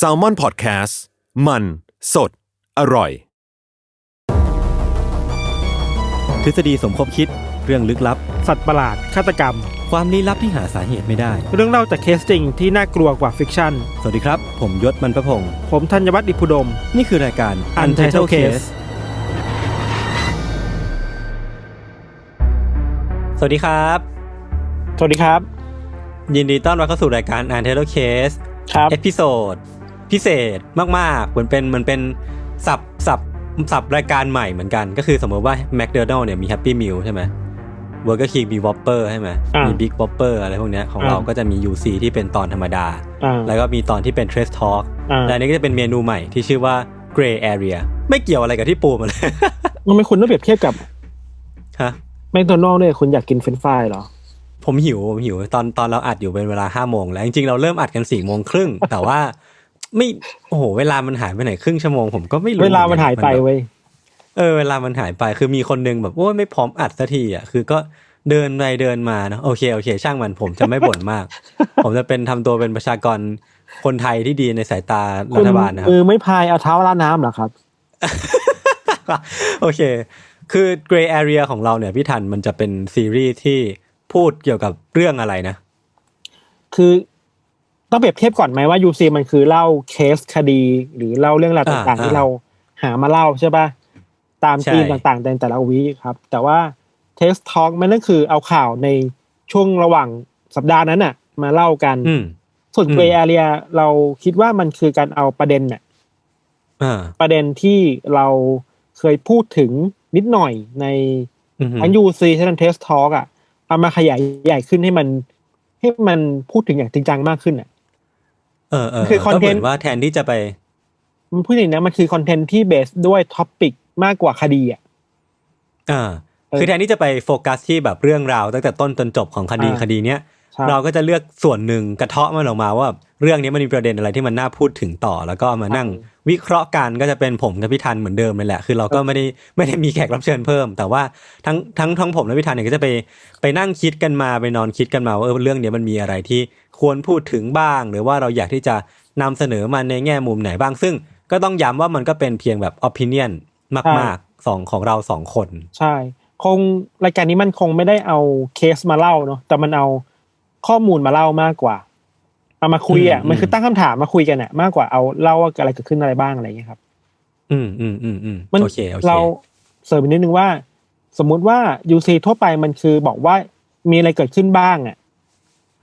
s a l ม o n PODCAST มัน สด อร่อย ทฤษฎีสมคบคิดเรื่องลึกลับ สัตว์ประหลาดฆาตกรรม ความลี้ลับที่หาสาเหตุไม่ได้ เรื่องเล่าจากเคสจริงที่น่ากลัวกว่าฟิกชั่น สวัสดีครับ ผมยศมันประพงศ์ผมธัญวัฒน์อิพุดม นี่คือรายการ Untitled Case สวัสดีครับ สวัสดีครับ ยินดีต้อนรับเข้าสู่รายการ Untitled Case ครับเอพิโซดพิเศษมากๆเหมือนเป็นเหมือนเป็นสับสับสับรายการใหม่เหมือนกันก็คือสมมติว่า McDonald เนี่ยมี Happy Meal ใช่ไหม Burger King มี Whopper ใช่ไหมอ่ามีมี Big Whopper อะไรพวกเนี้ยของอ่าเราก็จะมี UC ที่เป็นตอนธรรมดาอ่าแล้วก็มีตอนที่เป็น Trace Talk อ่าและอันนี้ก็จะเป็นเมนูใหม่ที่ชื่อว่า Gray Area ไม่เกี่ยวอะไรกับที่ปูมาเลยทำไมคุณต้องเปรียบเทียบกับฮะแมคโดนัลล์เนี่ยคุณอยากกินเฟรนช์ฟรายเหรอ ผมหิวผมหิวตอนตอนเราอัดอยู่เป็นเวลาห้าโมงแล้วจริงๆเราเริ่มอัดกันสี่โมงครึ่งแต่ว่าไม่โอ้โหเวลามันหายไปไหนครึ่งชั่วโมงผมก็ไม่รู้เวลามันหายไปแบบเว้ยเออเวลามันหายไปคือมีคนนึงแบบโอ้ยไม่พร้อมอัดสักทีอะคือก็เดินไปเดินมาเนอะโอเคโอเค ช่างมันผมจะไม่บ่นมาก ผมจะเป็นทำตัวเป็นประชากรคนไทยที่ดีในสายตารัคุณฐบาลนะครับมือไม่พายเอาเท้าล้าน้ำเหรอครับ โอเค คือ Gray Area ของเราเนี่ยพี่ทันมันจะเป็นซีรีส์ที่ พูดเกี่ยวกับเรื่องอะไรนะ คือต้องเปรียบเทียบก่อนไหมว่า UC มันคือเล่าเคสคดี หรือเล่าเรื่องราวต่างอ่าๆที่เราหามาเล่าใช่ป่ะตามใช่ทีมต่างๆในแต่ละวีคครับ แต่ว่าเทสทอ l k มันนั่นคือเอาข่าวในช่วงระหว่างสัปดาห์นั้นน่ะ มาเล่ากันอืมส่วนอืมเกรย์แอเรียเราคิดว่ามันคือการเอาประเด็นน่ะอ่าประเด็นที่เราเคยพูดถึงนิดหน่อยในอือหือทั้งยูซีทั้งเทสทอ l k อะ เอามาขยายใหญ่ขึ้นให้มัน ให้มันพูดถึงอย่างจริงจังมากขึ้นอะ เออเออคือก็เหมื content อนว่าแทนที่จะไป มันพูดอย่างนี้นะมันคือคอนเทนต์ที่เบสด้วยท็อปิกมากกว่าคดีอะอ่าเออคือแทนที่จะไปโฟกัสที่แบบเรื่องราวตั้งแต่ต้นจนจบของคดีอ่าคดีเนี้ยใช่เราก็จะเลือกส่วนหนึ่งกระเทาะมันออกมาว่า เรื่องนี้มันมีประเด็นอะไรที่มันน่าพูดถึงต่อ แล้วก็เอามานั่ง วิเคราะห์กันก็จะเป็นผมกับพี่ทันเหมือนเดิมเลยแหละ คือเราก็ไม่ได้ไม่ได้มีแขกรับเชิญเพิ่ม แต่ว่าทั้งทั้งทั้งผมและพี่ทันเนี่ยก็จะไปไปนั่งคิดกันมาไปนอนคิดกันมาว่าเออเรื่องเนี้ยมันมีอะไรที่ควรพูดถึงบ้าง หรือว่าเราอยากที่จะนำเสนอมันในแง่มุมไหนบ้าง ซึ่งก็ต้องย้ำว่ามันก็เป็นเพียงแบบ opinion มากๆสองของเราสองคน ใช่ คงรายการนี้มันคงไม่ได้เอาเคสมาเล่าเนาะแต่มันเอาข้อมูลมาเล่ามากกว่า เอามาคุยอะอืมมันคือตั้งคำถามมาคุยกันอะ มากกว่าเอาเล่าว่าอะไรเกิดขึ้นอะไรบ้างอะไรอย่างเงี้ยครับ อืมอืมอืมอืมมันโอเคโอเคเราเสริมอีกนิดนึงว่า สมมุติว่า UC ทั่วไปมันคือบอกว่ามีอะไรเกิดขึ้นบ้างอะ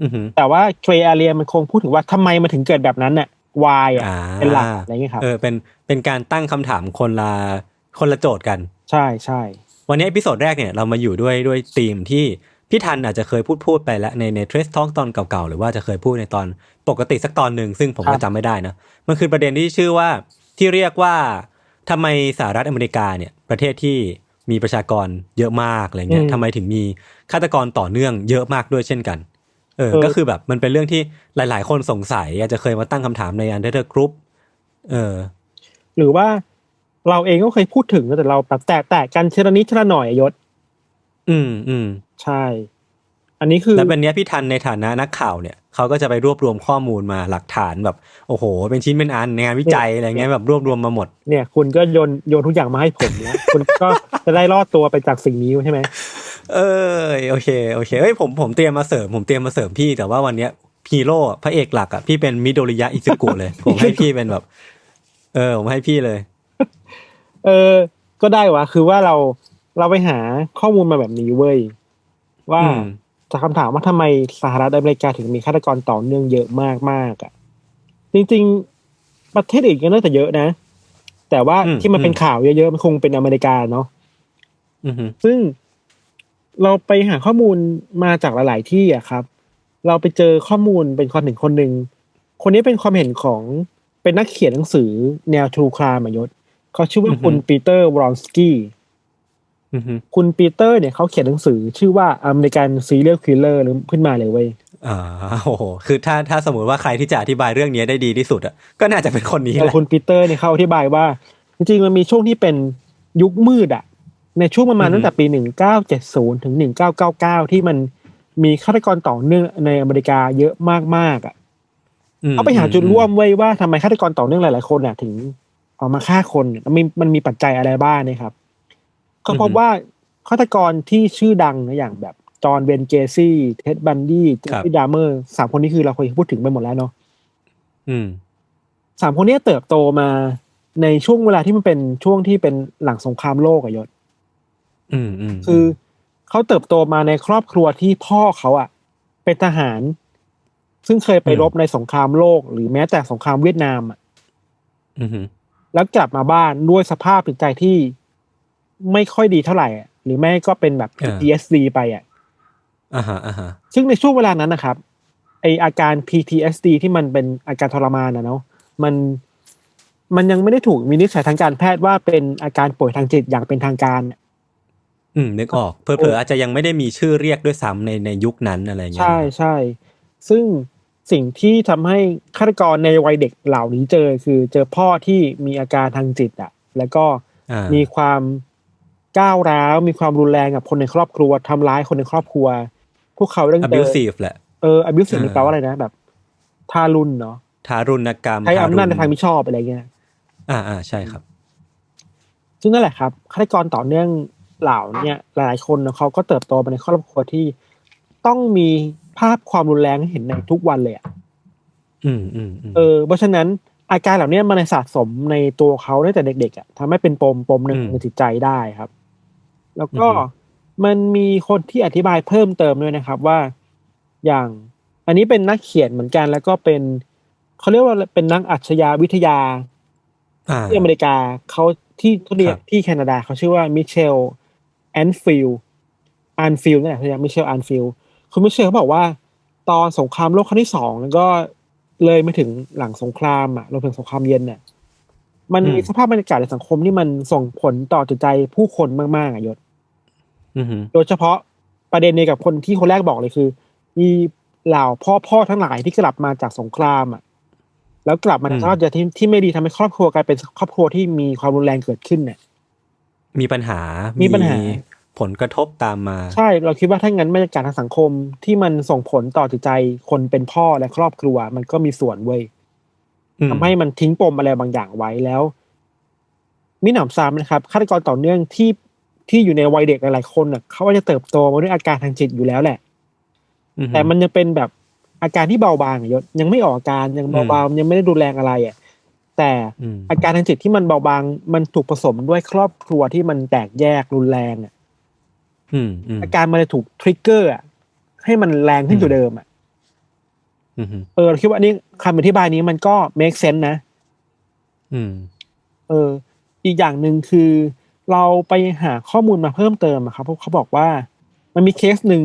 อือหือแต่ว่าเทร a เรียมันคงพูดถึงว่าทำไมมันถึงเกิดแบบนั้นอะ why อะอ่าเป็นหลักอะไรอย่างเงี้ยครับเออเป็นเป็นการตั้งคำถามคนละคนละโจทย์กัน ใช่ใช่วันนี้เอพิโซดแรกเนี่ยเรามาอยู่ด้วยด้วยธีมที่ พี่ทันอาจจะเคยพูดพูดไปแล้วในในเทรสท a l ตอนเก่าๆ หรือว่าจะเคยพูดในตอนปกติสักตอนหนึ่งซึ่งผมก็จำไม่ได้นะ มันคือประเด็นที่ชื่อว่าที่เรียกว่าทำไมสหรัฐอเมริกาเนี่ยประเทศที่มีประชากรเยอะมากอะไรเงี้ยทำไมถึงมีฆาตกรต่อเนื่องเยอะมากด้วยเช่นกันเออก็คือแบบมันเป็นเรื่องที่หลาย ๆ คนสงสัย อาจจะเคยมาตั้งคำถามในอันเดอร์กรุ๊ปเออ หรือว่าเราเองก็เคยพูดถึงนะแต่เราแบบแตกแตกกันเชละนิดเชละหน่อยอะยศ อืมอืมใช่ อันนี้คือแล้วเป็นเนี้ยพี่ทันในฐานะนักข่าวเนี่ยเขาก็จะไปรวบรวมข้อมูลมาหลักฐานแบบ โอ้โห เป็นชิ้นเป็นอันในงานวิจัยอะไรเงี้ยแบบรวบรวมมาหมด เนี่ย คุณก็โยนโยนทุกอย่างมาให้ผมแล้วคุณก็จะได้รอดตัวไปจากสิ่งนี้ใช่ไหมเออโอเคโอเคเอ้ยผมผมเตรียมมาเสริมผมเตรียมมาเสริมพี่แต่ว่าวันเนี้ยฮีโร่พระเอกหลักอะพี่เป็นมิโดริยะอิซึกุเลย ผมให้พี่เป็นแบบ เออ ผมให้พี่เลย เออ ก็ได้วะ คือว่าเรา เราไปหาข้อมูลมาแบบนี้เว้ยว่าอืมจากคำถามว่าทำไมสหรัฐอเมริกาถึงมีฆาตกรต่อเนื่องเยอะมากมากๆอะ จริง ๆ ประเทศอื่นก็น่าจะเยอะนะ แต่ว่าอืมที่มันเป็นข่าวเยอะๆมันคงเป็นอเมริกาเนาะอือหือซึ่งเราไปหาข้อมูลมาจากหลายๆที่อะครับ เราไปเจอข้อมูลเป็นความเห็นคนหนึ่งคนนี้เป็นความเห็นของเป็นนักเขียนหนังสือแนวทรูครามยศเขาชื่อว่าคุณปีเตอร์วรอนสกี้อือหือ คุณปีเตอร์เนี่ยเขาเขียนหนังสือชื่อว่าอเมริกันซีเรียลคิลเลอร์ขึ้นมาเลยเว้ยอ่าโอ้โหคือถ้าถ้าสมมติว่าใครที่จะอธิบายเรื่องนี้ได้ดีที่สุดอะก็น่าจะเป็นคนนี้แหแต่ละคุณปีเตอร์เนี่ยเขาอธิบายว่า จริงๆมันมีช่วงที่เป็นยุคมืดอะในช่วงประมาณอือฮึตั้งแต่ปีหนึ่งเก้าเจ็ดศูนย์ถึงหนึ่งเก้าเก้าเก้าที่มันมีฆาตกรต่อเนื่องในอเมริกาเยอะมากๆอะอืมเขาไปหาจุดร่วมไว้ว่าทำไมฆาตกรต่อเนื่องหลายๆคนน่ะถึงออกมาฆ่าคนเนี่ยมันมีมันมีปัจจัยอะไรบ้างนะครับ ก็พบว่าฆาตกรที่ชื่อดังนะอย่างแบบจอห์นเวนเกซี่ เท็ดบันดี้เจฟฟี่ดามเมอร์สามคนนี้คือเราเคยพูดถึงไปหมดแล้วเนาะอืมสามคนนี้เติบโตมาในช่วงเวลาที่มันเป็นช่วงที่เป็นหลังสงครามโลกอะยศอืมอืมคือเขาเติบโตมาในครอบครัวที่พ่อเขาอะเป็นทหาร ซึ่งเคยไปรบในสงครามโลก หรือแม้แต่สงครามเวียดนามอะอืมแล้วกลับมาบ้านด้วยสภาพจิตใจที่ ไม่ค่อยดีเท่าไหร่อะหรือไม่ก็เป็นแบบ PTSD ไปอะอ่าฮะอ่าฮะซึ่งในช่วงเวลานั้นนะครับไออาการ PTSD ที่มันเป็นอาการทรมานนะเนาะมันมันยังไม่ได้ถูกวินิจฉัยทางการแพทย์ว่าเป็นอาการป่วยทางจิตอย่างเป็นทางการ อืมนึกออกเผลอๆอาจจะยังไม่ได้มีชื่อเรียกด้วยซ้ำในในยุคนั้นอะไรเงี้ยใช่ใช่ซึ่งสิ่งที่ทำให้ฆาตกรในวัยเด็กเหล่านี้เจอ คือเจอพ่อที่มีอาการทางจิตอะแล้วก็อ่ามีความ ก้าวร้าวมีความรุนแรงกับคนในครอบครัวทำร้ายคนในครอบครัว พวกเขาเรื่องเจอ abusive แหละเออ abusive เออนี่แปลว่าอะไรนะแบบ ทารุณเนาะทารุณกรรมใช้อำนาจในทางทมิชอบอะไรเงี้ยอ่าอ่าใช่ครับ ซึ่งนั่นแหละครับฆาตกรต่อเนื่องเหล่าเนี่ยหลายๆคนนะเขาก็เติบโตมาในครอบครัวที่ต้องมีภาพความรุนแรงให้เห็นในทุกวันเลยอะอืมอืมอืมเออเพราะฉะนั้นอาการเหล่านี้มันสะสมในตัวเขาตั้งแต่เด็กๆอะทำให้เป็นปมปมหนึ่งในจิตใจได้ครับ แล้วก็มันมีคนที่อธิบายเพิ่มเติมด้วยนะครับว่าอย่างอันนี้เป็นนักเขียนเหมือนกัน แล้วก็เป็นเขาเรียกว่าเป็นนักอัจฉริยะวิทยาอ่าที่อเมริกาเขาที่ทุเรียคนรับที่แคนาดาเขาชื่อว่ามิเชลแอนฟิลอันฟิลนั่นแหละเขาเรียกมิเชลอันฟิลคุณมิเชลเขาบอกว่า ตอนสงครามโลกครั้งที่สองแล้วก็เลยมาถึงหลังสงครามอะรวมถึงสงครามเย็นเนี่ยมันมีสภาพบรรยากาศในสังคมที่มันส่งผลต่อจิตใจผู้คนมากๆอะยศอืมฮึ โดยเฉพาะประเด็นนี้กับคนที่คนแรกบอกเลยคือ มีเหล่าพ่อพ่อทั้งหลายที่กลับมาจากสงครามอะ แล้วกลับมาในสภาพจิตใจที่ที่ไม่ดีทำให้ครอบครัวกลายเป็นครอบครัวที่มีความรุนแรงเกิดขึ้นเนี่ยมีปัญหามีมีปัญหา ผลกระทบตามมา ใช่ เราคิดว่าถ้างั้นบรรยากาศทางสังคมที่มันส่งผลต่อจิตใจคนเป็นพ่อและครอบครัว มันก็มีส่วนเว้ยอืมทำให้มันทิ้งปมอะไรบางอย่างไว้แล้วมิหนำซ้ำนะครับฆาตกรต่อเนื่องที่ ที่อยู่ในวัยเด็กหลายๆคนน่ะเขาว่าจะเติบโตมาด้วยอาการทางจิตอยู่แล้วแหละอืฮึแต่มันยังเป็นแบบอาการที่เบาบางอะยศยังไม่ออกอาการยังเบาๆยังไม่ได้รุนแรงอะไรอะแต่อืมอาการทางจิตที่มันเบาบางมันถูกผสมด้วยครอบครัวที่มันแตกแยกรุนแรงอะอืมอืมอาการมันเลยถูกทริกเกอร์อะให้มันแรงขึ้นกว่าเดิมอะอืมฮึเออเราคิดว่าอันนี้คำอธิบายนี้มันก็ make sense นะอืมเออ อีกอย่างหนึ่งคือ เราไปหาข้อมูลมาเพิ่มเติมอะครับเพราะเขาบอกว่ามันมีเคสหนึ่ง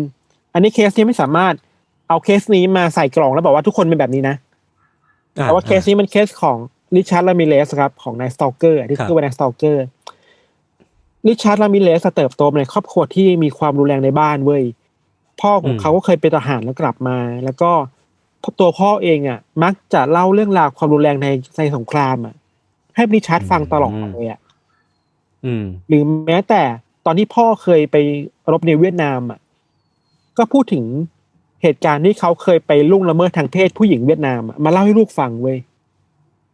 อันนี้เคสนี้ไม่สามารถเอาเคสนี้มาใส่กล่องแล้วบอกว่าทุกคนเป็นแบบนี้นะแต่ว่าเคสนี้มันเคสของริชาร์ดลามิเลสครับของนายสตอเกอร์ที่ชื่อว่านายสตอเกอร์ริชาร์ดลามิเลสเติบโตมาในครอบครัวที่มีความรุนแรงในบ้านเว้ยพ่อของเขาก็เคยเป็นทหารแล้วกลับมา แล้วก็ตัวพ่อเองอะ มักจะเล่าเรื่องราวความรุนแรงในในสงครามอะ ให้ริชาร์ดฟังตลอดเลยอะอืม หรือแม้แต่ตอนที่พ่อเคยไปรบในเวียดนามอะ ก็พูดถึงเหตุการณ์ที่เขาเคยไปล่วงละเมิดทางเพศผู้หญิงเวียดนามอะมาเล่าให้ลูกฟังเว้ย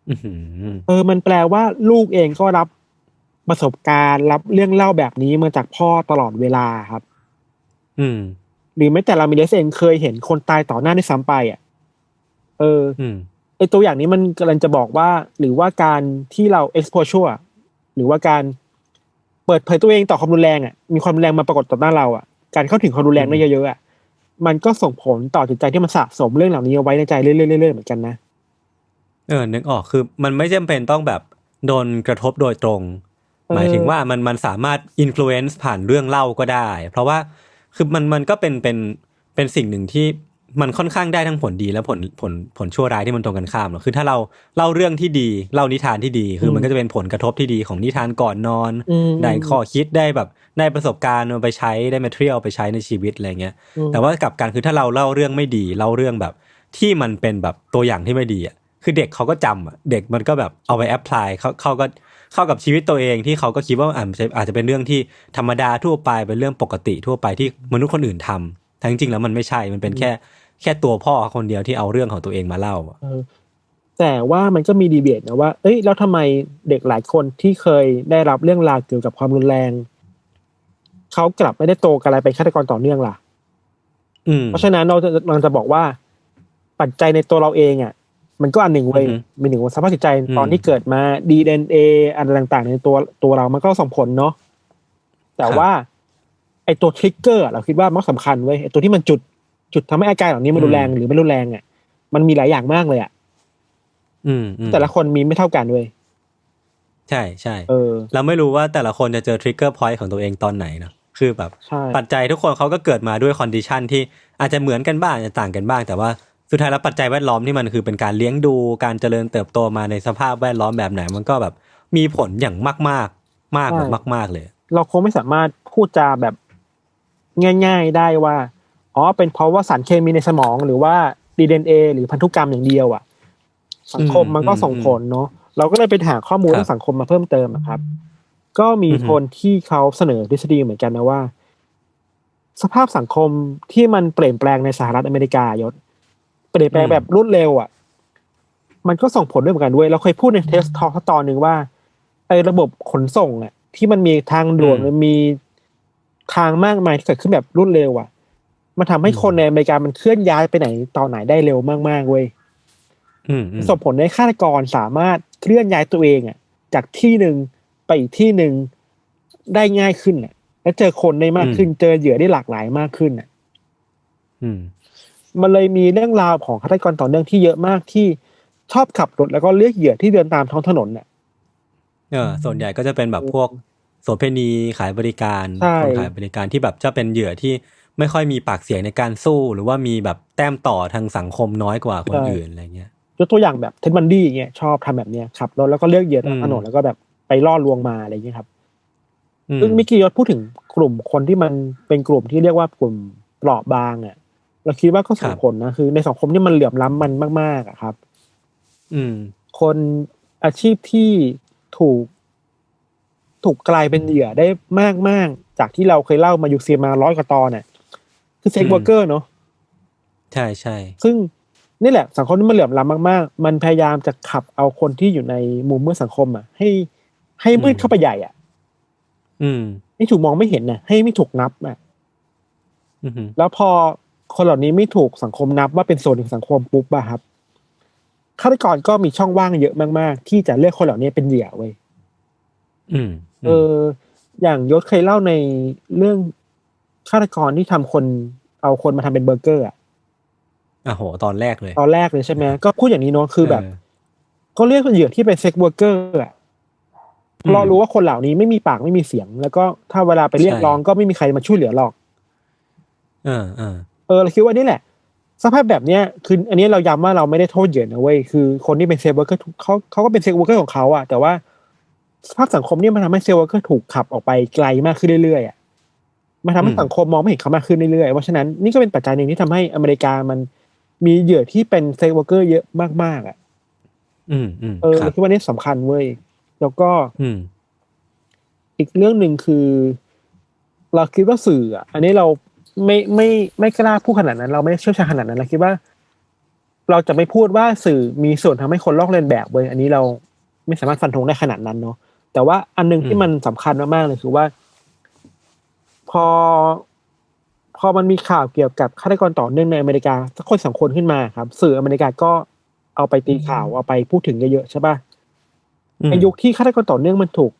อือหือเออ มันแปลว่าลูกเองก็รับประสบการณ์รับเรื่องเล่าแบบนี้มาจากพ่อตลอดเวลาครับ อืม หรือแม้แต่ลามิเลสเองเคยเห็นคนตายต่อหน้าด้วยซ้ำไปอะ เอออืมไอตัวอย่างนี้มันกำลังจะบอกว่า หรือว่าการที่เรา exposure อะหรือว่าการ เปิดเผยตัวเองต่อความรุนแรงอะมีความรุนแรงมาปรากฏต่อหน้าเราอะการเข้าถึงความรุนแรงได้เยอะๆอะมันก็ส่งผลต่อจิตใจที่มันสะสมเรื่องเหล่านี้เอาไว้ในใจเรื่อยๆเรื่อยๆเหมือนกันนะเออนึกออกคือมันไม่จำเป็นต้องแบบโดนกระทบโดยตรงเออหมายถึงว่ามันมันสามารถอิ f l u e n c e ผ่านเรื่องเล่าก็ได้ เพราะว่าคือมันมันก็เป็นเป็นเป็นสิ่งหนึ่งที่ มันค่อนข้างได้ทั้งผลดีและผลผลผลชั่วร้ายที่มันตรงกันข้ามหรอกคือถ้าเราเล่าเรื่องที่ดีเล่านิทานที่ดี คือมันก็จะเป็นผลกระทบที่ดีของนิทานก่อนนอนอืมได้ข้อคิดได้แบบได้ประสบการณ์เอาไปใช้ได้ material เอาไปใช้ในชีวิตอะไรเงี้ยอืมแต่ว่ากลับกันคือถ้าเราเล่าเรื่องไม่ดีเล่าเรื่องแบบ ที่มันเป็นแบบตัวอย่างที่ไม่ดีอะคือเด็กเขาก็จำอะเด็กมันก็แบบเอาไปแอพพลายเขาเขาก็เข้ากับชีวิตตัวเองที่เขาก็คิดว่าอาจจะอาจจะเป็นเรื่องที่ธรรมดาทั่วไปเป็นเรื่องปกติทั่วไปที่มนุษย์คนอื่นทำแต่จริงๆแล้วมันไม่ใช่มันเป็นแค่ แค่ตัวพ่อคนเดียวที่เอาเรื่องของตัวเองมาเล่าอะเออแต่ว่ามันก็มีดีเบตนะว่า เอ้ย แล้วทำไมเด็กหลายคนที่เคยได้รับเรื่องราวเกี่ยวกับความรุนแรง เขากลับไม่ได้โตกันอะไรเป็นฆาตกรต่อเนื่องล่ะอืมเพราะฉะนั้นเราจะเราจะบอกว่า ปัจจัยในตัวเราเองอะ มันก็อันหนึ่งเว้ยอือฮึมีหนึ่งว่าสภาพจิตใจอืมตอนที่เกิดมาดีเอ็นเออะไรต่างๆ ในตัวตัวเรามันก็ส่งผลเนาะแต่ว่า ไอตัวทริกเกอร์เราคิดว่ามันสำคัญเว้ยไอตัวที่มันจุด จุดทำให้อาการเหล่านี้มันรุนแรงหรือไม่รุนแรงอะมันมีหลายอย่างมากเลยอะอืมอืมแต่ละคนมีไม่เท่ากันเว้ยใช่ใช่เออเราไม่รู้ว่าแต่ละคนจะเจอทริกเกอร์พอยต์ของตัวเองตอนไหนเนอะคือแบบใช่ปัจจัยทุกคนเขาก็เกิดมาด้วยคอนดิชันที่อาจจะเหมือนกันบ้างอาจจะต่างกันบ้าง แต่ว่าสุดท้ายแล้วปัจจัยแวดล้อมที่มันคือเป็นการเลี้ยงดูการเจริญเติบโตมาในสภาพแวดล้อมแบบไหน มันก็แบบมีผลอย่างมากมากๆมากแบบมาก ๆเลย เราคงไม่สามารถพูดจาแบบง่าย ๆได้ว่า อ๋อเป็นเพราะว่าสารเคมีในสมองหรือว่าดีเอ็นเอหรือพันธุกรรมอย่างเดียวอะ สังคมอืมมันก็อืมส่งผลเนาะเราก็เลยไปหาข้อมูลครับเรื่องสังคมมาเพิ่มเติมอะครับ ก็มีอือฮึคนที่เขาเสนอทฤษฎีเหมือนกันนะว่า สภาพสังคมที่มันเปลี่ยนแปลงในสหรัฐอเมริกายศ เปลี่ยนแปลงแบบรวดเร็วอะ มันก็ส่งผลด้วยเหมือนกันด้วยเราเคยพูดในเทสทอตอนหนึ่งว่าไอ้ระบบขนส่งอะ ที่มันมีทางด่วนอืมมันมีทางมากมายที่เกิดขึ้นแบบรวดเร็วอะ มันทำให้อืมคนในอเมริกามันเคลื่อนย้ายไปไหนตอนไหนได้เร็วมากๆเว้ยอืมอืมส่งผลให้ฆาตกรสามารถเคลื่อนย้ายตัวเองอะ จากที่หนึ่งไปอีกที่หนึ่งได้ง่ายขึ้นอะ และเจอคนได้มากขึ้น เจอเหยื่อได้หลากหลายมากขึ้นอะอืมมันเลยมีเรื่องราวของฆาตกรต่อเนื่องที่เยอะมากที่ชอบขับรถแล้วก็เลือกเหยื่อที่เดินตามท้องถนนน่ะเออ ส่วนใหญ่ก็จะเป็นแบบพวกโสเภณีขายบริการใช่คนขายบริการที่แบบจะเป็นเหยื่อที่ ไม่ค่อยมีปากเสียงในการสู้ หรือว่ามีแบบแต้มต่อทางสังคมน้อยกว่าคนอื่นอะไรเงี้ยยกตัวอย่างแบบเท็ดบันดี้อย่างเงี้ยชอบทำแบบเนี้ยขับรถแล้วก็เลือกเหยื่อตามอืมถนนแล้วก็แบบไปล่อลวงมาอะไรอย่างเงี้ยครับอืมซึ่งมิกกี้ยศพูดถึงกลุ่มคนที่มันเป็นกลุ่มที่เรียกว่ากลุ่มเปราะบางอะเราคิดว่าก็ส่งผลนะคือ ในสังคมที่มันเหลื่อมล้ำมันมากๆอะครับ อืม คนอาชีพที่ถูก ถูกกลายเป็นเหยื่อได้มากมากๆ จากที่เราเคยเล่ามาอยู่เซียมาร้อยกว่าตอนเนี่ย คือเซ็กอืมเวอร์เกอร์เนาะใช่ใช่ซึ่งนี่แหละ สังคมที่มันเหลื่อมล้ำมากๆ มันพยายามจะขับเอาคนที่อยู่ในมุมมืดสังคมอะ ให้ ให้มืดเข้าไปใหญ่อะ อืมให้ถูกมองไม่เห็นน่ะ ให้ไม่ถูกนับอะอืมแล้วพอคนเหล่านี้ไม่ถูกสังคมนับว่าเป็นส่วนหนึ่งสังคมปุ๊บอะครับฆาตกรก็มีช่องว่างเยอะมากๆ ที่จะเลือกคนเหล่านี้เป็นเหยื่อเว้ยอืมเออ อย่างยศเคยเล่าในเรื่อง ฆาตกรที่ทำคนเอาคนมาทำเป็นเบอร์เกอร์อะอะโห ตอนแรกเลย ตอนแรกเลยใช่ไหมก็พูดอย่างนี้เนาะคือแบบเก็เรียกเหยื่อที่เป็นเซ็กเวอร์เกอร์อะอืมเรารู้ว่าคนเหล่านี้ไม่มีปากไม่มีเสียง แล้วก็ถ้าเวลาไปเรียกใช่ร้องก็ไม่มีใครมาช่วยเหลือหรอกเออเออเออเราคิดว่านี่แหละสภาพแบบเนี้ยคืออันนี้เราย้ำว่าเราไม่ได้โทษเหยื่อนะเว้ยคือคนที่เป็นเซลล์เวอร์เกอร์เขาเขาก็เป็นเซลล์เวอร์เกอร์ของเขาอะแต่ว่าสภาพสังคมเนี่ยมันทำให้เซลล์เวอร์เกอร์ถูกขับออกไปไกลมากขึ้นเรื่อยๆอะ มันทำให้อืมสังคมมองไม่เห็นเขามากขึ้นเรื่อยๆเพราะฉะนั้นนี่ก็เป็นปัจจัยหนึ่งที่ทำให้อเมริกามันมีเหยื่อที่เป็นเซลล์เวอร์เกอร์เยอะมากๆอะอืมอืมเออครัเราบคิดว่านี่สำคัญเว้ย แล้วก็ อืม อีกเรื่องหนึ่งคือ เราคิดว่าสื่ออะ อันนี้เราไม่ไม่ไม่กล้าพูดขนาดนั้น เราไม่ได้เชี่ยวชาญขนาดนั้นเราคิดว่า เราจะไม่พูดว่าสื่อมีส่วนทำให้คนลอกเลียนแบบเว้ยอันนี้เราไม่สามารถฟันธงได้ขนาดนั้นเนาะแต่ว่าอันหนึงที่อืมมันสำคัญมากๆเลยคือว่า พอ พอมันมีข่าวเกี่ยวกับฆาตกรต่อเนื่องในอเมริกาสักคนสองคนขึ้นมาครับ สื่ออเมริกาก็เอาไปตีข่าวเอาไปพูดถึงเยอะๆใช่ปะอืมในยุคที่ฆาตกรต่อเนื่องมันถูก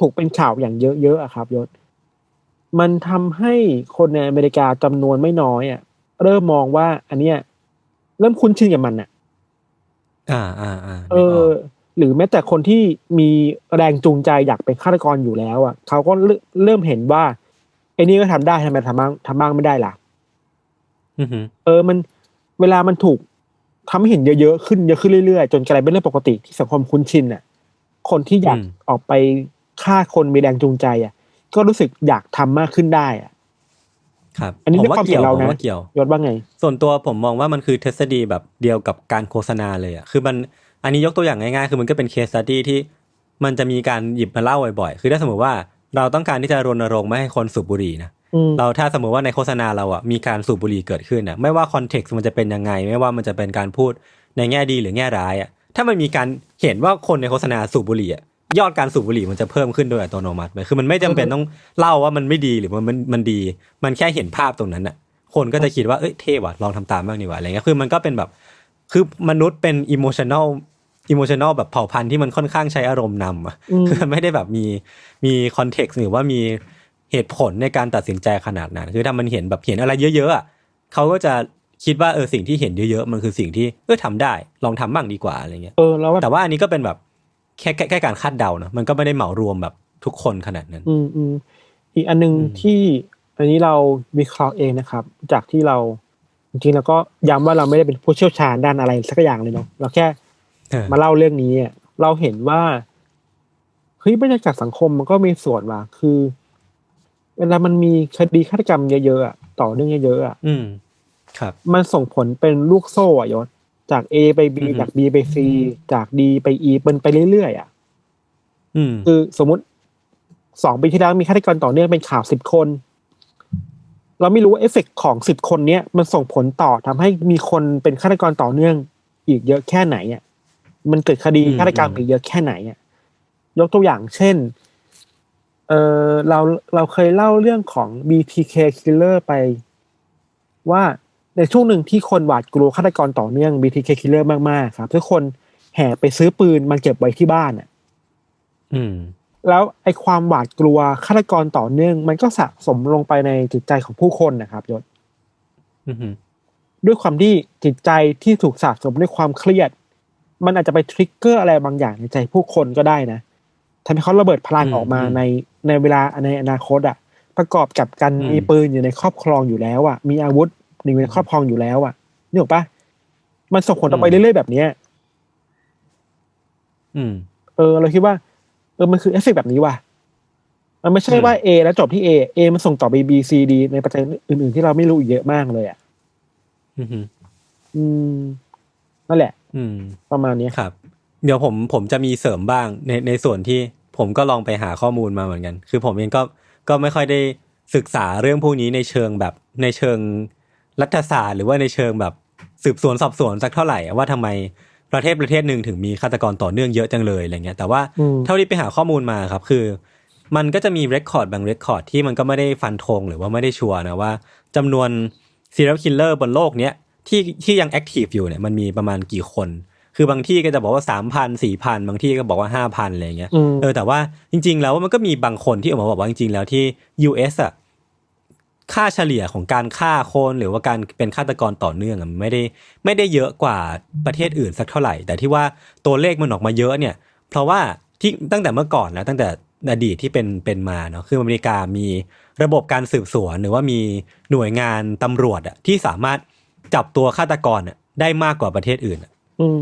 ถูกเป็นข่าวอย่างเยอะๆอะครับยศมันทำให้คนในอเมริกาจำนวนไม่น้อยอะเริ่มมองว่า อันเนี้ย เริ่มคุ้นชินกับมันอะอ่าอ่าอ่าเอนึกอออกหรือแม้แต่คนที่มีแรงจูงใจอยากเป็นฆาตกรอยู่แล้วอะเขาก็เริ่มเริ่มเห็นว่าไอ้นี่ก็ทำได้ทำไมทำบ้างทำบ้างไม่ได้ล่ะอือหือเออมันเวลามันถูกทำให้เห็นเยอะๆขึ้นเยอะขึ้นเรื่อยๆ จนกลายเป็นเรื่องปกติที่สังคมคุ้นชินน่ะ คนที่อยากออกไปฆ่าคนมีแรงจูงใจ อะ ก็รู้สึกอยากทำมากขึ้นได้อะ ครับ อันนี้ผมด้วยว่าความเกี่ยวเห็นเราผมนะว่าเกี่ยวยศว่าไง ส่วนตัวผมมองว่ามันคือทฤษฎีแบบเดียวกับการโฆษณาเลยอะคือมันอันนี้ยกตัวอย่างง่ายๆ คือมันก็เป็นเคสสต u d ีที่มันจะมีการหยิบมาเล่าบ่อยๆ คือถ้าสมมติว่า เราต้องการที่จะรณรงค์ไม่ให้คนสูบบุหรี่นะอืมเราถ้าสมมติว่าในโฆษณาเราอะมีการสูบบุหรี่เกิดขึ้นอะไม่ว่าคอนเท็กซ์มันจะเป็นยังไง ไม่ว่ามันจะเป็นการพูดในแง่ดีหรือแง่ร้ายอะถ้ามันมีการเห็นว่าคนในโฆษณาสูบบุหรี่อะยอดการสูบบุหรี่มันจะเพิ่มขึ้นโดยอัตโนมัติไปคือมันไม่จำเป็นต้องเล่าว่ามันไม่ดีหรือมันมันมันดี มันแค่เห็นภาพตรงนั้นอะคนก็จะคิดว่าเอ้ยเท่ว่ะลองทำตามบ้างดีกว่าอะไรเงี้ยคือมันก็เป็นแบบคือมนุษย์เป็นอิโมชัน a ล อิโมชัน a ลแบบเผ่าพันธุ์ที่มันค่อนข้างใช้อารมณ์นำอะอืมคือมันไม่ได้แบบมีมีคอนเท็กซ์หรือว่ามีเหตุผลในการตัดสินใจขนาดนั้น คือถ้ามันเห็นแบบเห็นอะไรเยอะๆอะเขาก็จะคิดว่าเออสิ่งที่เห็นเยอะๆ มันคือสิ่งที่เออทำได้ ลองทำบ้างดีกว่าอะไรเงี้ยเออแล้วแบบแต่ว่าอันนี้ก็เป็นแบบแค่แค่แค่การคาดเดานะมันก็ไม่ได้เหมารวมแบบทุกคนขนาดนั้น อืมอืมอีกอันหนึงอืมที่อันนี้เราวิเคราะห์เองนะครับ จากที่เราจริงๆแล้วก็ย้ำว่าเราไม่ได้เป็นผู้เชี่ยวชาญด้านอะไรสักอย่างเลยเนาะเราแค่เออ มาเล่าเรื่องนี้อะเราเห็นว่าเฮ้ยบรรยากาศสังคมมันก็มีส่วนว่ะคือ เวลามันมีคดีฆาตกรรมเยอะๆอะต่อเนื่องเยอะๆอะอืมครับ มันส่งผลเป็นลูกโซ่อะยศจาก A ไป B อือฮึจาก B ไป C จาก D ไป E เป็นไปเรื่อยๆอะอืมคือสมมุติสองปีที่แล้วมีฆาตกรต่อเนื่องเป็นข่าวสิบคน เราไม่รู้ว่าเอฟเฟกต์ของสิบคนเนี้ยมันส่งผลต่อทำให้มีคนเป็นฆาตกรต่อเนื่อง อีกเยอะแค่ไหนอะ มันเกิดคดีอืมฆาตกรรมอีกเยอะแค่ไหนอะยกตัวอย่างเช่น เออเราเราเคยเล่าเรื่องของ BTK killer ไป ว่าในช่วงหนึ่งที่คนหวาดกลัวฆาตกรต่อเนื่อง BTK killer มากๆครับ ทุกคนแห่ไปซื้อปืนมาเก็บไว้ที่บ้านอะ อืม แล้วไอ้ความหวาดกลัวฆาตกรต่อเนื่อง มันก็สะสมลงไปในจิตใจของผู้คนนะครับยศอืมด้วยความที่จิตใจที่ถูกสะสมด้วยความเครียด มันอาจจะไปทริกเกอร์อะไรบางอย่างในใจผู้คนก็ได้นะทำให้เขาระเบิดพลังออกมาในในเวลาในอนาคตอะ ประกอบกับการมีปืนอยู่ในครอบครองอยู่แล้วอะมีอาวุธอยู่ในครอบครองอยู่แล้วอะนี่หรอกปะมันส่งผลต่อไปเรื่อยๆแบบเนี้ยอืม เออ เราคิดว่า เออมันคือเอฟเฟกต์แบบนี้ว่ะมันไม่ใช่ว่า A แล้วจบที่ A A มันส่งต่อไป B C D ในปัจจัยอื่นๆที่เราไม่รู้อีกเยอะมากเลยอะอืมอืมนั่นแหละ อืม ประมาณเนี้ยครับ เดี๋ยวผมผมจะมีเสริมบ้างในในส่วนที่ผมก็ลองไปหาข้อมูลมาเหมือนกัน คือผมเองก็ก็ไม่ค่อยได้ศึกษาเรื่องพวกนี้ในเชิงแบบในเชิงรัฐศาสตร์ หรือว่าในเชิงแบบสืบสวนสอบสวนสักเท่าไหร่อะว่าทำไมประเทศประเทศหนึ่งถึงมีฆาตกรต่อเนื่องเยอะจังเลยอะไรเงี้ยแต่ว่าอืมเท่าที่ไปหาข้อมูลมาครับ คือ มันก็จะมีเรคคอร์ดบางเรคคอร์ดที่มันก็ไม่ได้ฟันธงหรือว่าไม่ได้ชัวร์นะว่าจำนวนซีเรียลคิลเลอร์บนโลกเนี้ย ที่ที่ยังแอคทีฟอยู่เนี่ยมันมีประมาณกี่คน คือบางที่ก็จะบอกว่าสามพันสี่พันบางที่ก็บอกว่าห้าพันอะไรเงี้ยอืมเออแต่ว่าจริง ๆ แล้วมันก็มีบางคนที่ออกมาบอกว่าจริง ๆ แล้วที่ US อะค่าเฉลี่ยของการฆ่าคนหรือว่าการเป็นฆาตกรต่อเนื่องอะมันไม่ได้ไม่ได้เยอะกว่าประเทศอื่นสักเท่าไหร่ แต่ที่ว่าตัวเลขมันออกมาเยอะเนี่ย เพราะว่าที่ตั้งแต่เมื่อก่อนแล้วตั้งแต่อดีตที่เป็นเป็นมาเนาะคืออเมริกามีระบบการสืบสวนหรือว่ามีหน่วยงานตำรวจอะที่สามารถ จับตัวฆาตกรอะได้มากกว่าประเทศอื่นอะอืม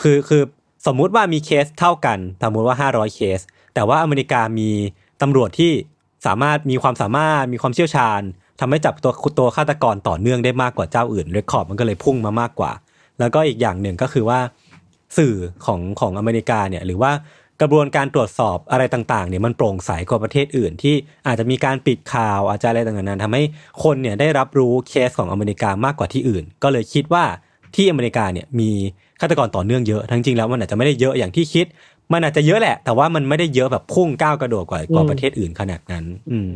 คือคือสมมุติว่ามีเคสเท่ากันสมมุติว่า500เคส แต่ว่าอเมริกามีตำรวจที่สามารถมีความสามารถมีความเชี่ยวชาญทำให้จับตัวตัวฆาตกรต่อเนื่องได้มากกว่าเจ้าอื่นเรคคอร์ดมันก็เลยพุ่งมามากกว่า แล้วก็อีกอย่างหนึ่งก็คือว่า สื่อของของอเมริกาเนี่ย หรือว่า กระบวนการตรวจสอบอะไรต่างๆเนี่ยมันโปร่งใสกว่าประเทศอื่น ที่อาจจะมีการปิดข่าวอาจจะอะไรต่างๆนั้นทำให้คนเนี่ยได้รับรู้เคสของอเมริกามากกว่าที่อื่น ก็เลยคิดว่าที่อเมริกาเนี่ยมีฆาตกรต่อเนื่องเยอะทั้งจริงแล้วมันอาจจะไม่ได้เยอะอย่างที่คิด มันอาจจะเยอะแหละ แต่ว่ามันไม่ได้เยอะแบบพุ่งก้าวกระโดดกว่ากว่าประเทศอื่นขนาดนั้น อืม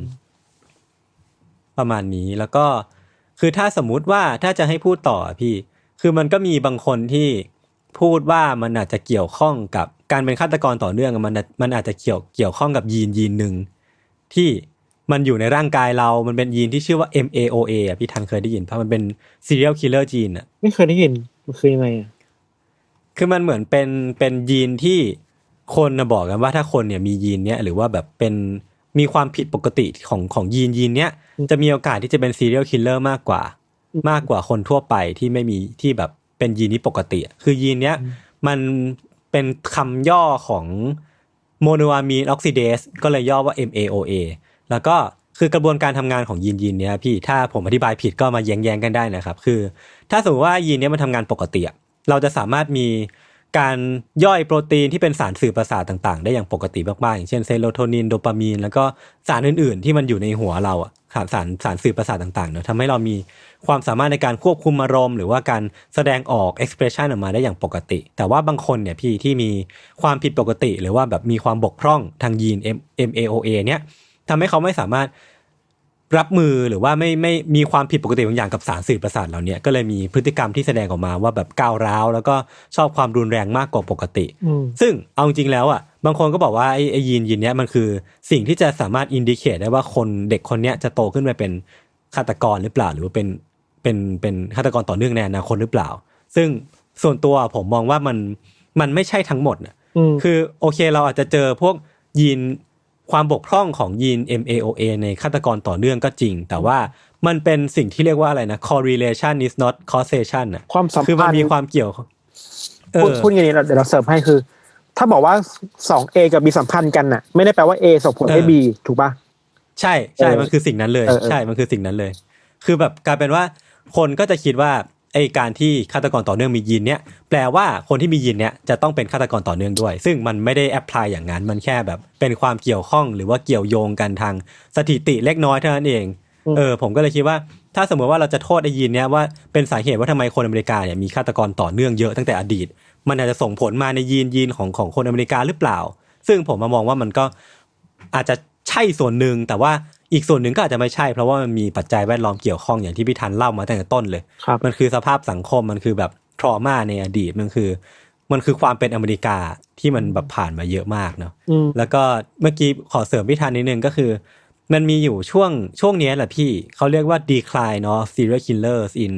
ประมาณนี้แล้วก็คือถ้าสมมุติว่าถ้าจะให้พูดต่อพี่ คือมันก็มีบางคนที่พูดว่ามันอาจจะเกี่ยวข้องกับ การเป็นฆาตกรต่อเนื่องอะมันอาจมันอาจจะเกี่ยวเกี่ยวข้องกับยีนยีนหนึ่งที่มันอยู่ในร่างกายเรา มันเป็นยีนที่ชื่อว่า MAOA อะพี่ทันเคยได้ยินเพราะมันเป็น serial killer gene อะ ไม่เคยได้ยิน มันคือยังไงอะ คือมันเหมือนเป็นเป็นยีนที่คนนะบอกกันว่าถ้าคนเนี่ยมียีนเนี้ยหรือว่าแบบเป็นมีความผิดปกติของของยีนยีนเนี้ยจะมีโอกาสที่จะเป็น serial killer มากกว่า มากกว่าคนทั่วไปที่ไม่มีที่แบบเป็นยีนนี้ปกติอะคือยีนเนี้ยมัน เป็นคำย่อของโมโนอะมีนออกซิเดสก็เลยย่อว่า MAOA แล้วก็คือกระบวนการทำงานของยีนยีนเนี้ยพี่ถ้าผมอธิบายผิดก็มาแย้งๆกันได้นะครับ คือ ถ้าสมมติว่ายีนเนี้ยมันทำงานปกติเราจะสามารถมีการย่อยโปรตีนที่เป็นสารสื่อประสาทต่างๆ ได้อย่างปกติมากๆอย่างเช่นเซโรโทนินโดปามีนแล้วก็สารอื่นๆ ที่มันอยู่ในหัวเราอะสารสารสื่อประสาทต่างๆเนอะทำให้เรามี ความสามารถในการควบคุมอารมณ์ หรือว่าการแสดงออก expression ออกมาได้อย่างปกติ แต่ว่าบางคนเนี่ยพี่ที่มีความผิดปกติ หรือว่าแบบมีความบกพร่องทางยีน M MAOA เนี่ยทำให้เขาไม่สามารถรับมือหรือว่าไม่ไม่มีความผิดปกติบางอย่างกับสารสื่อประสาทเหล่าเนี้ยก็เลยมีพฤติกรรมที่แสดงออกมาว่าแบบก้าวร้าว แล้วก็ชอบความรุนแรงมากกว่าปกติอืมซึ่งเอาจริงๆแล้วอะบางคนก็บอกว่าไอ้ไอ้ยีนยีนเนี้ยมันคือสิ่งที่จะสามารถอินดิเคตได้ว่าคนเด็กคนเนี้ยจะโตขึ้นไปเป็นฆาตกรหรือเปล่าหรือว่าเป็น เป็นเป็นฆาตกรต่อเนื่องในอนาคตหรือเปล่า ซึ่งส่วนตัวผมมองว่ามันมันไม่ใช่ทั้งหมดน่ะอืมคือโอเคเราอาจจะเจอพวกยีนความบกพร่องของยีน MAOA ในฆาตกรต่อเนื่องก็จริง แต่ว่ามันเป็นสิ่งที่เรียกว่าอะไรนะ correlation is not causation อะความสัมคือมัพันนธ์มีความเกี่ยวเอพูดอพูดอย่างนี้เราเดี๋ยวเราเสริมให้คือ ถ้าบอกว่าสองเอกับ B สัมพันธ์กันน่ะ ไม่ได้แปลว่า A ส่งผลให้เออ B ถูกป่ะใช่ใช่เออมันคือสิ่งนั้นเลยเออเออใช่มันคือสิ่งนั้นเลย คือแบบกลายเป็นว่า คนก็จะคิดว่าไอการที่ฆาตกรต่อเนื่องมียีนเนี้ยแปลว่าคนที่มียีนเนี้ยจะต้องเป็นฆาตกรต่อเนื่องด้วย ซึ่งมันไม่ได้แอพพลายอย่างนั้นมันแค่แบบ เป็นความเกี่ยวข้องหรือว่าเกี่ยวโยงกันทางสถิติเล็กน้อยเท่านั้นเองอืมเออผมก็เลยคิดว่า ถ้าสมมติว่าเราจะโทษไอยีนเนี้ยว่าเป็นสาเหตุว่าทำไมคนอเมริกาเนี่ยมีฆาตกรต่อเนื่องเยอะตั้งแต่อดีต มันอาจจะส่งผลมาในยีนยีนของของคนอเมริกาหรือเปล่า ซึ่งผมมามองว่ามันก็อาจจะ ใช่ส่วนหนึ่งแต่ว่าอีกส่วนหนึ่งก็อาจจะไม่ใช่ เพราะว่ามันมีปัจจัยแวดล้อมเกี่ยวข้องอย่างที่พี่ทันเล่ามาตั้งแต่ต้นเลยครับมันคือสภาพสังคมมันคือแบบทรมาในอดีตมันคือ มันคือความเป็นอเมริกาที่มันแบบผ่านมาเยอะมากเนาะอืมแล้วก็เมื่อกี้ขอเสริมพี่ทันนิดนึงก็คือ มันมีอยู่ช่วงช่วงเนี้ยแหละพี่เขาเรียกว่า decline เนาะ serial killers in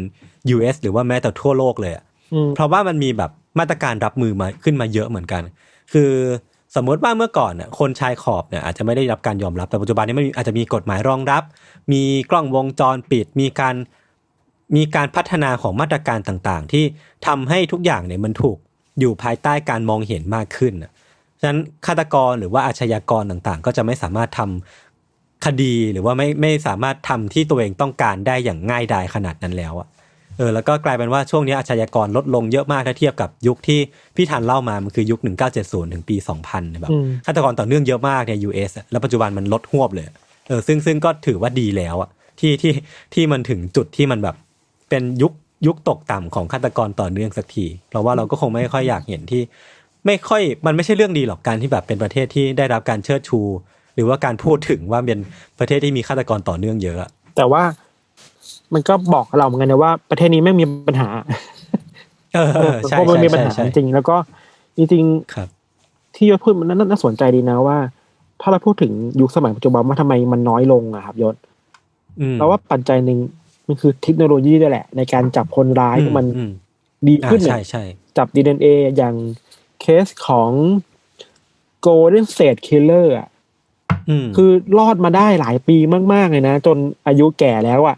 US หรือว่าแม้แต่ทั่วโลกเลยอะอืมเพราะว่ามันมีแบบมาตรการรับมือมาขึ้นมาเยอะเหมือนกัน คือ สมมติว่าเมื่อก่อนน่ะคนชายขอบเนี่ยอาจจะไม่ได้รับการยอมรับแต่ปัจจุบันนี้มันมีอาจจะมีกฎหมายรองรับ มีกล้องวงจรปิด มีการมีการพัฒนาของมาตรการต่างๆ ที่ทำให้ทุกอย่างเนี่ยมันถูกอยู่ภายใต้การมองเห็นมากขึ้นฉะนั้นฆาตกรหรือว่าอาชญากรต่างๆ ก็จะไม่สามารถทำคดีหรือว่าไม่ไม่สามารถทำที่ตัวเองต้องการได้อย่างง่ายดายขนาดนั้นแล้วอะ ออแล้วก็กลายเป็นว่าช่วงนี้อาชญากรลดลงเยอะมากถ้าเทียบกับยุคที่พี่ทันเล่ามามันคือยุค 1970 ถึงปี 2000เนี่ยแบบอืมฆาตกรต่อเนื่องเยอะมากใน US อะแล้วปัจจุบันมันลดหวบเลยเออซึ่งซึ่งก็ถือว่าดีแล้วอะที่ที่ที่มันถึงจุดที่มันแบบเป็นยุคยุคตกต่ำของฆาตกรต่อเนื่องสักทีเพราะว่าเราก็คงไม่ค่อยอยากเห็นที่ ไม่ค่อยมันไม่ใช่เรื่องดีหรอกการที่แบบเป็นประเทศที่ได้รับการเชิดชู หรือว่าการพูดถึงว่าเป็นประเทศที่มีฆาตกรต่อเนื่องเยอะอะแต่ว่า มันก็บอกเราเหมือนกันนะว่า ประเทศนี้ไม่มีปัญหา เออใช่เพราะมันใช่มีปัญใช่หาใช่จริงๆแล้วก็จริงครับๆที่ยศพูดมันน่าน่าสนใจดีนะว่า ถ้าเราพูดถึงยุคสมัยปัจจุบันว่าทำไมมันน้อยลงอะครับยศอืมเราว่าปัจจัยหนึ่งมันคือเทคโนโลยีด้วยแหละ ในการจับคนร้ายที่มันอืมดีอ่าขึ้นใช่เนี่ยใช่จับ DNA อย่างเคสของ Golden State Killer อะอืมคือรอดมาได้หลายปีมาก ๆ เลยนะ จนอายุแก่แล้วอะ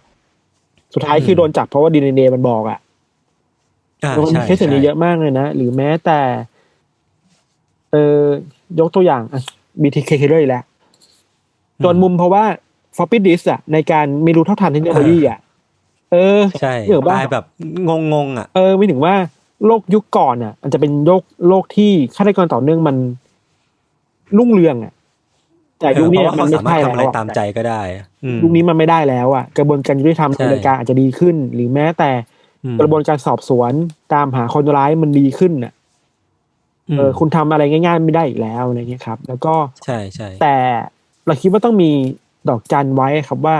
สุดท้ายอืมคือโดนจับเพราะว่า DNA มันบอกอะอ่ามันมีใช่เคสอย่างนี้เยอะมากเลยนะ หรือแม้แต่ เออยกตัวอย่างอะ BTK Killer อีกแล้วจนมุมเพราะว่า floppy disk อะในการไม่รู้เท่าทันเทคโนโลยีอะเออใช่เดี๋ยวบ้าตายแบบงงงๆอะเออไม่ถึงว่าโลกยุคก่อนอะมันจะเป็นโลกโลกที่ฆาตกรต่อเนื่องมันรุ่งเรืองอะ แต่ยุคนี้เออเพราะว่ามันเขาไม่สามารใช่ถทำอะไรแล้วอะตามใจก็ได้อะอืมยุคนี้มันไม่ได้แล้วอะ กระบวนการยุติธรรมใช่อเมริกาอาจจะดีขึ้น หรือแม้แต่อืมกระบวนการสอบสวนตามหาคนร้ายมันดีขึ้นอะมเออคุณทำอะไรง่าย ๆ ไม่ได้อีกแล้วอะไรเงี้ยครับ แล้วก็ใช่ใช่แต่เราคิดว่าต้องมีดอกจันไว้ครับว่า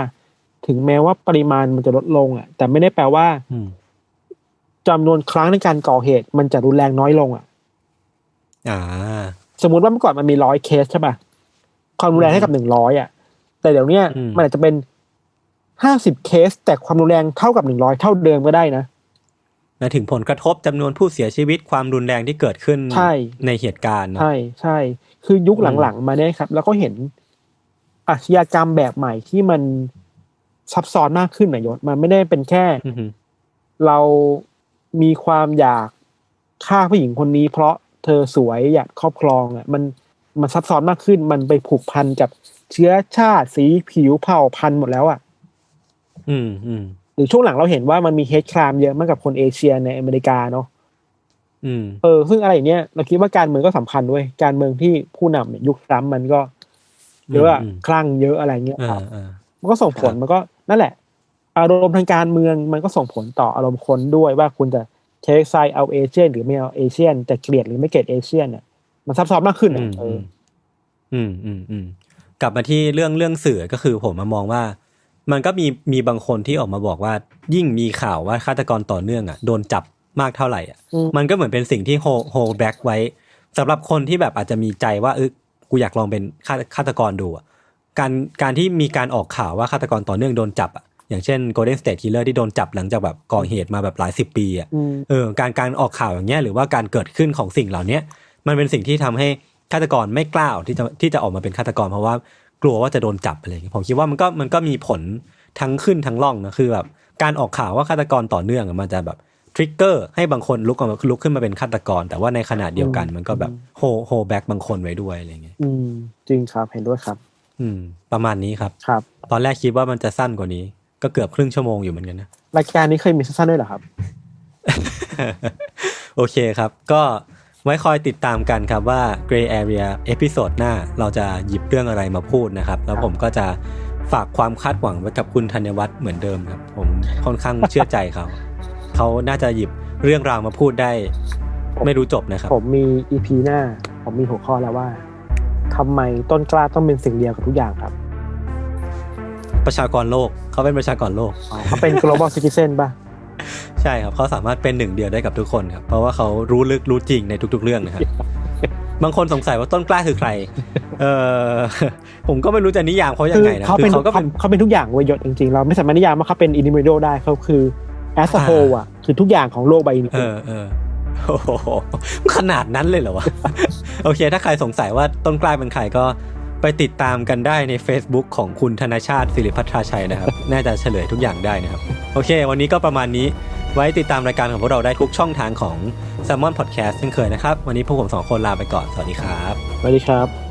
ถึงแม้ว่าปริมาณมันจะลดลงอะ แต่ไม่ได้แปลว่าอืมจำนวนครั้งในการก่อเหตุ มันจะรุนแรงน้อยลงอะ อ่า สมมุติว่าเมื่อก่อนมันมีร้อยเคสใช่ป่ะ ความรุนแรงให้กับหนึ่งร้อยอะ แต่เดี๋ยวเนี้ยอืมมันอาจจะเป็นห้าสิบเคส แต่ความรุนแรงเท่ากับหนึ่งร้อยเท่าเดิมก็ได้นะหมายถึงผลกระทบจำนวนผู้เสียชีวิตความรุนแรงที่เกิดขึ้นใช่ในเหตุการณ์เนอะใช่ใช่ คือยุคอืมหลังๆมาเนี่ยครับ แล้วก็เห็นอาชญากรรมแบบใหม่ที่มันซับซ้อนมากขึ้นนะยศมันไม่ได้เป็นแค่อือหือเรามีความอยากฆ่าผู้หญิงคนนี้ เพราะเธอสวยอยากครอบครองอะ มัน มันซับซ้อนมากขึ้น มันไปผูกพันกับเชื้อชาติสีผิวเผ่าพันธุ์หมดแล้วอะ อืมอืมหรือช่วงหลังเราเห็นว่ามันมีเฮดครามเยอะมากกับคนเอเชียในอเมริกาเนาะอืม เออซึ่งอะไรอย่างเนี้ยเราคิดว่าการเมืองก็สำคัญด้วย การเมืองที่ผู้นำเนี่ยยุคทรัมป์มันก็เยอะอะอืมคลั่งเยอะอะไรเงี้ยเอครับอเออมันก็ส่งผลครับมันก็นั่นแหละ อารมณ์ทางการเมืองมันก็ส่งผลต่ออารมณ์คนด้วยว่าคุณจะเทคไซเอาเอเชียนหรือไม่เอาเอเชียนจะเกลียดหรือไม่เกลียดเอเชียนเนี่ย มันซับซ้อนมากขึ้นอือะมเออือมอืมอืมอืมกลับมาที่เรื่องเรื่องสื่อก็คือผมมามองว่า มันก็มีมีบางคนที่ออกมาบอกว่า ยิ่งมีข่าวว่าฆาตกรต่อเนื่องอะโดนจับมากเท่าไหร่อะอืมมันก็เหมือนเป็นสิ่งที่โฮโฮแบ็กไว้สำหรับคนที่แบบอาจจะมีใจว่าเออกูอยากลองเป็นฆาฆาตกรดูอะการการที่มีการออกข่าวว่าฆาตกรต่อเนื่องโดนจับอะอย่างเช่น Golden State Killer ที่โดนจับหลังจากแบบก่อเหตุมาแบบหลายสิบปีอะอืมเออการการออกข่าวอย่างเงี้ยหรือว่าการเกิดขึ้นของสิ่งเหล่าเนี้ย มันเป็นสิ่งที่ทำให้ฆาตกรไม่กล้าที่จะที่จะออกมาเป็นฆาตกร เพราะว่ากลัวว่าจะโดนจับอะไรอย่างเงี้ยผมคิดว่ามันก็มันก็มีผลทั้งขึ้นทั้งล่องนะคือแบบการออกข่าวว่าฆาตกรต่อเนื่องอะมันจะแบบทริกเกอร์ให้บางคนลุกออกมาลุกขึ้นมาเป็นฆาตกร แต่ว่าในขณะเดียวกันมันก็แบบโฮโฮแบ็กบางคนไว้ด้วยอะไรเงี้ยอืม จริงครับเห็นด้วยครับ อืม ประมาณนี้ครับครับ ตอนแรกคิดว่ามันจะสั้นกว่านี้ ก็เกือบครึ่งชั่วโมงอยู่เหมือนกันนะรายการนี้เคยมีสั้นๆด้วยเหรอครับ โอเคครับ ก็ ไว้คอยติดตามกันครับว่า Gray Area เอพิโซดหน้าเราจะหยิบเรื่องอะไรมาพูดนะครับ แล้วผมก็จะฝากความคาดหวังไว้กับคุณธัญวัฒน์เหมือนเดิมครับ ผมค่อนข้างเชื่อใจเขา เขาน่าจะหยิบเรื่องราวมาพูดได้ ไม่รู้จบนะครับ ผมมีอีพีหน้า ผมมีหัวข้อแล้วว่าทำไมต้นกล้าต้องเป็นสิ่งเดียวกับทุกอย่างครับ ประชากรโลกเขาเป็นประชากรโลกอ๋อเขาเป็น global citizen ป่ะ ใช่ครับเขาสามารถเป็นหนึ่งเดียวได้กับทุกคนครับ เพราะว่าเขารู้ลึกรู้จริงในทุก ๆ เรื่องนะครับบางคนสงสัยว่าต้นกล้าคือใคร เออผมก็ไม่รู้จะนิยามเขายังไงนะเขาคืเป็นอเขาก็เขาเป็นเขาเป็นทุกอย่างเวยยศจริงๆ เราไม่สามารถนิยามว่าเขาเป็น individual ได้เขาคือ as a whole อะ คือทุกอย่างของโลกใบนี้เออเออโอ้โหขนาดนั้นเลยเหรอวะ โอเค ถ้าใครสงสัยว่าต้นกล้าเป็นใครก็ไปติดตามกันได้ใน Facebook ของคุณธนชาติสิริพัทราชัยนะครับ น่าจะเฉลยทุกอย่างได้นะครับ โอเค วันนี้ก็ประมาณนี้ ไว้ติดตามรายการของพวกเราได้ทุกช่องทางของ s ซ l m o n Podcast เช่นเคยนะครับ วันนี้พวกผมสองคนลาไปก่อน สวัสดีครับ สวัสดีครับ